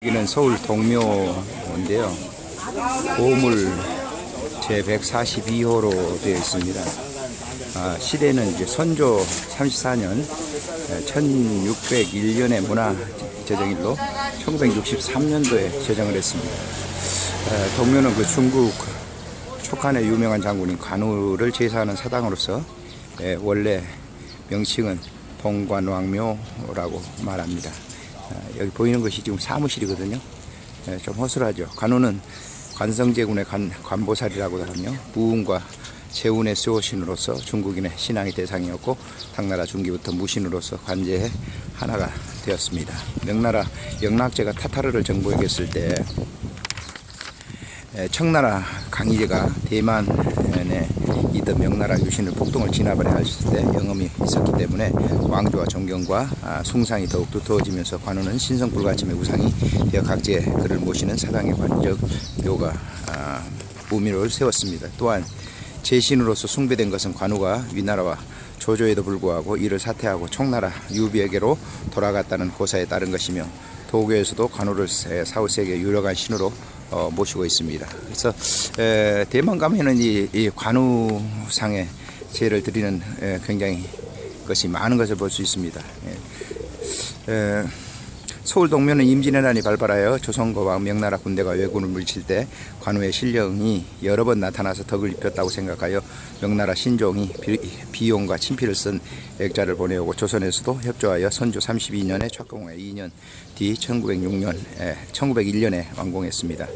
여기는 서울 동묘인데요. 보물 제 142호로 되어 있습니다. 아, 시대는 이제 선조 34년 1601년에 문화 제정일로 1963년도에 제정을 했습니다. 에, 동묘는 그 중국 촉한의 유명한 장군인 관우를 제사하는 사당으로서 에, 원래 명칭은 동관왕묘라고 말합니다. 아, 여기 보이는 것이 지금 사무실이거든요. 예, 좀 허술하죠. 관우는 관성제군의 관, 관보살이라고 하며 무운과 재운의 수호신으로서 중국인의 신앙의 대상이었고 당나라 중기부터 무신으로서 관제의 하나가 되었습니다. 명나라 영락제가 타타르를 정복했을 때 에, 청나라 강희제가 대만에 있던 명나라 유신을 폭동을 진압을 했을 때 영험이 있었기 때문에 왕조와 존경과 아, 숭상이 더욱 두터워지면서 관우는 신성불가침의 우상이 되어 각지에 그를 모시는 사당의 관적 묘가 아, 무미를 세웠습니다. 또한 제신으로서 숭배된 것은 관우가 위나라와 조조에도 불구하고 이를 사퇴하고 청나라 유비에게로 돌아갔다는 고사에 따른 것이며 도교에서도 관우를 사후세계 유력한 신으로 어, 모시고 있습니다. 그래서 에, 대만 가면은 이, 이 관우상에 제를 드리는 에, 굉장히 것이 많은 것을 볼 수 있습니다. 예. 에, 서울 동면은 임진왜란이 발발하여 조선과 왕 명나라 군대가 왜군을 물칠 때 관우의 신령이 여러 번 나타나서 덕을 입혔다고 생각하여 명나라 신종이 비, 용과 친필을 쓴 액자를 보내오고 조선에서도 협조하여 선조 32년에 착공해 2년 뒤 1906년, 에, 1901년에 완공했습니다.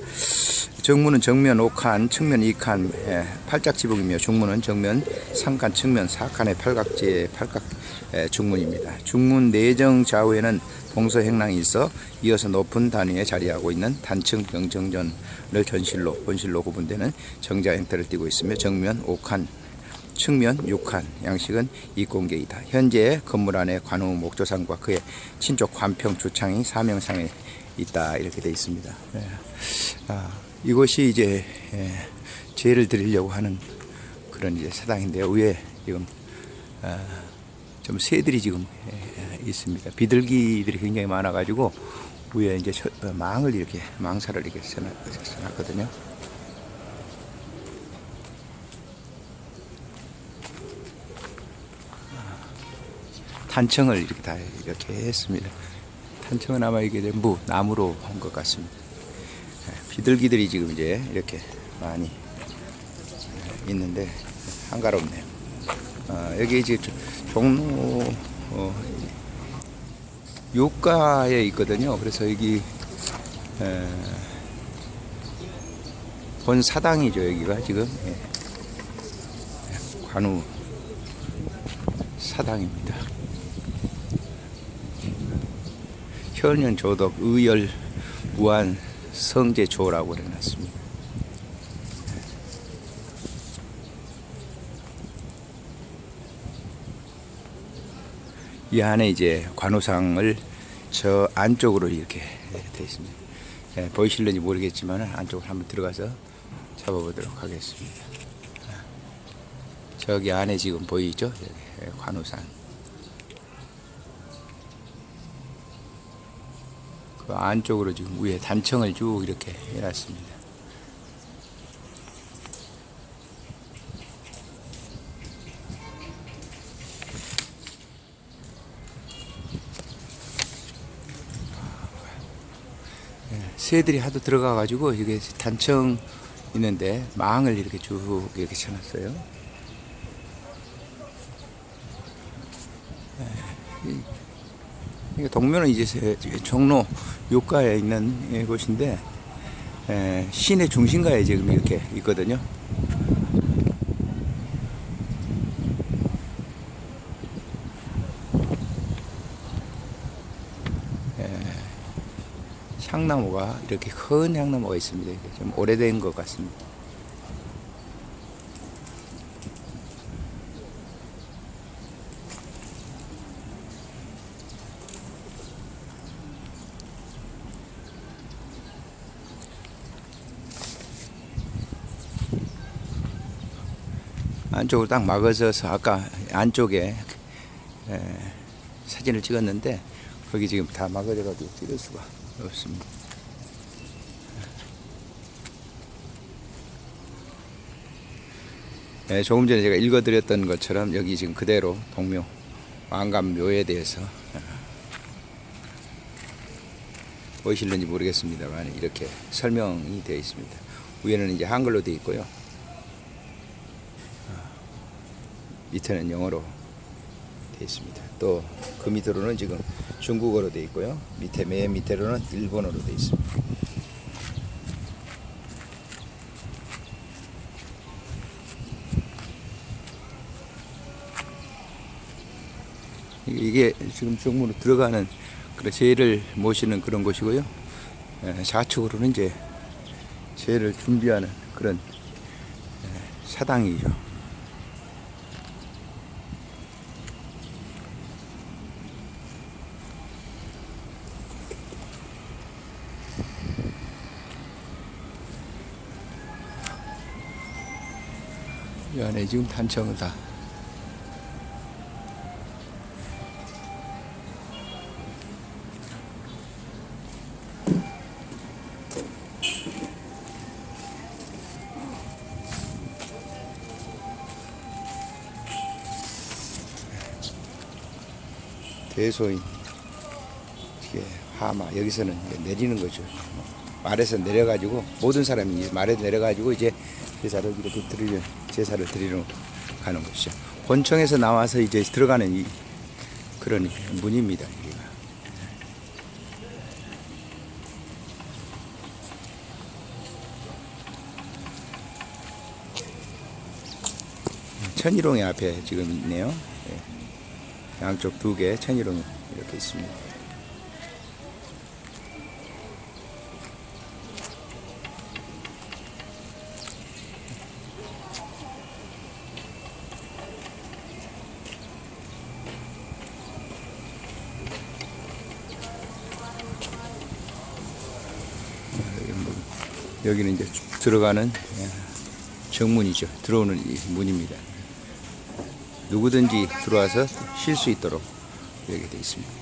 정문은 정면 5칸, 측면 2칸, 에, 팔짝 지붕이며 중문은 정면 3칸, 측면 4칸의 팔각지의 팔각 에, 중문입니다. 중문 내정 좌우에는 동서행랑이 있어 이어서 높은 단위에 자리하고 있는 단층 병정전을 전 실로, 본실로 구분되는 정자 형태를 띠고 있으며 정면 5칸, 측면 6칸 양식은 이공계이다. 현재 건물 안에 관우 목조상과 그의 친족 관평 주창이 사명상에 있다 이렇게 되어 있습니다. 네. 아, 이곳이 이제 예, 제를 드리려고 하는 그런 이제 사당인데요. 위에 지금 아, 좀 새들이 지금 예, 있습니다. 비둘기들이 굉장히 많아가지고 위에 이제 저- 어, 망을 이렇게 망사를 이렇게 써놨- 써놨거든요. 탄청을 이렇게 다 이렇게 했습니다. 탄청은 아마 이게 전부 나무로 한 것 같습니다. 예, 비둘기들이 지금 이제 이렇게 많이 예, 있는데 한가롭네요. 어, 여기 이제 조- 종로 어, 요가에 있거든요. 그래서 여기 에, 본 사당이죠. 여기가 지금 예. 관우 사당입니다. 현현 조덕 의열 무한 성제조라고 해놨습니다. 이 안에 이제 관우상을 저 안쪽으로 이렇게 되어 있습니다. 예, 보이실는지 모르겠지만 안쪽으로 한번 들어가서 잡아보도록 하겠습니다. 저기 안에 지금 보이죠? 예, 관우상. 그 안쪽으로 지금 위에 단청을 쭉 이렇게 해놨습니다. 새들이 하도 들어가가지고 이게 단청 있는데 망을 이렇게 쭉 이렇게 쳐놨어요. 예, 이- 동묘는 이제 세- 종로 요가에 있는 예, 곳인데 에, 시내 중심가에 지금 이렇게 있거든요. 향나무가 이렇게 큰 향나무가 있습니다. 좀 오래된 것 같습니다. 안쪽으로 딱 막아서서 아까 안쪽에 에, 사진을 찍었는데 거기 지금 다 막아져 가지고 찍을 수가 없습니다. 네, 조금 전에 제가 읽어드렸던 것처럼 여기 지금 그대로 동묘 왕감묘에 대해서 아, 보이실는지 모르겠습니다만 이렇게 설명이 되어 있습니다. 위에는 이제 한글로 되어 있고요. 아, 밑에는 영어로 있습니다. 또 그 밑으로는 지금 중국어로 되어 있고요. 밑에 맨 밑에로는 일본어로 되어 있습니다. 이게 지금 정문으로 들어가는 그런 제를 모시는 그런 곳이고요. 에, 좌측으로는 이제 제를 준비하는 그런 에, 사당이죠. 이 안에 지금 단청을 다 대소인 이게 하마 여기서는 내리는 거죠. 말에서 내려가지고 모든 사람이 말에 내려가지고 이제 제사를 이렇게 드리려 제사를 드리러 가는 것이죠. 본청에서 나와서 이제 들어가는 이 그런 문입니다. 여기가. 천일홍의 앞에 지금 있네요. 예. 양쪽 두 개 천일홍 이렇게 있습니다. 여기는 이제 쭉 들어가는 예, 정문이죠. 들어오는 이 문입니다. 누구든지 들어와서 쉴 수 있도록 이렇게 되어 있습니다.